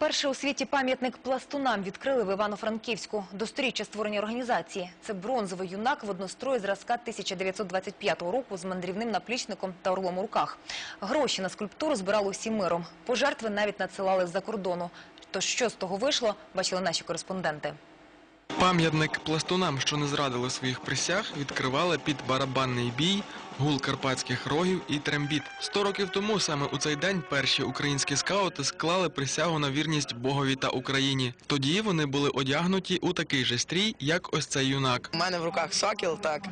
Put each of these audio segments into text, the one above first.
Перший у світі пам'ятник пластунам відкрили в Івано-Франківську. До сторіччя створення організації. Це бронзовий юнак в однострої зразка 1925 року з мандрівним наплічником та орлом у руках. Гроші на скульптуру збирали усім миром. Пожертви навіть надсилали з-за кордону. То що з того вийшло, бачили наші кореспонденти. Пам'ятник пластунам, що не зрадили своїх присяг, відкривали під барабанний бій, гул карпатських рогів і трембіт. Сто років тому саме у цей день перші українські скаути склали присягу на вірність Богові та Україні. Тоді вони були одягнуті у такий же стрій, як ось цей юнак. У мене в руках сокіл, так,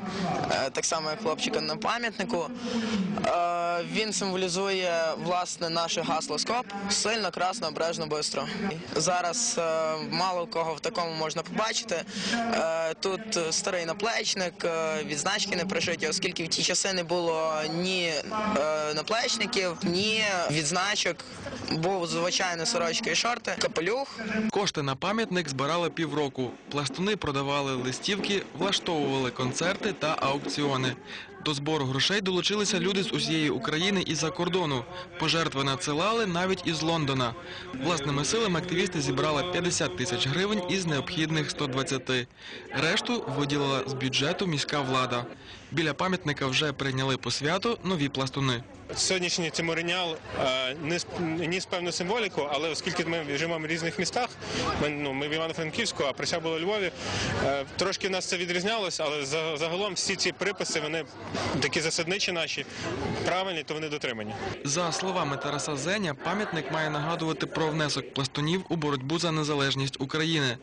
е, так само як хлопчика на пам'ятнику. Е, Він символізує власне наше гасло СКОП сильно, красно, обережно, бистро. Зараз е, мало кого в такому можна побачити. Тут старий наплечник, відзначки не пришиті, оскільки в ті часи не було ні е, наплечників, ні відзначок. Був звичайно сорочки і шорти, капелюх. Кошти на пам'ятник збирали півроку. Пластуни продавали листівки, влаштовували концерти та аукціони. До збору грошей долучилися люди з усієї України і за кордону. Пожертви надсилали навіть із Лондона. Власними силами активісти зібрали 50 тисяч гривень із необхідних 120. Решту виділила з бюджету міська влада. Біля пам'ятника вже прийняли по святу нові пластуни. Сьогоднішній циморінял е, ніс певну символіку, але оскільки ми живемо в різних містах, ми, ну, ми в Івано-Франківську, а присяг було у Львові, е, трошки нас це відрізнялося, але за- загалом всі ці приписи, вони такі засадничі наші, правильні, то вони дотримані. За словами Тараса Зеня, пам'ятник має нагадувати про внесок пластунів у боротьбу за незалежність України.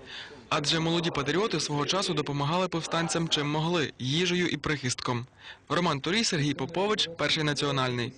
Адже молоді патріоти свого часу допомагали повстанцям чим могли їжею і прихистком. Роман Турій, Сергій Попович, перший національний.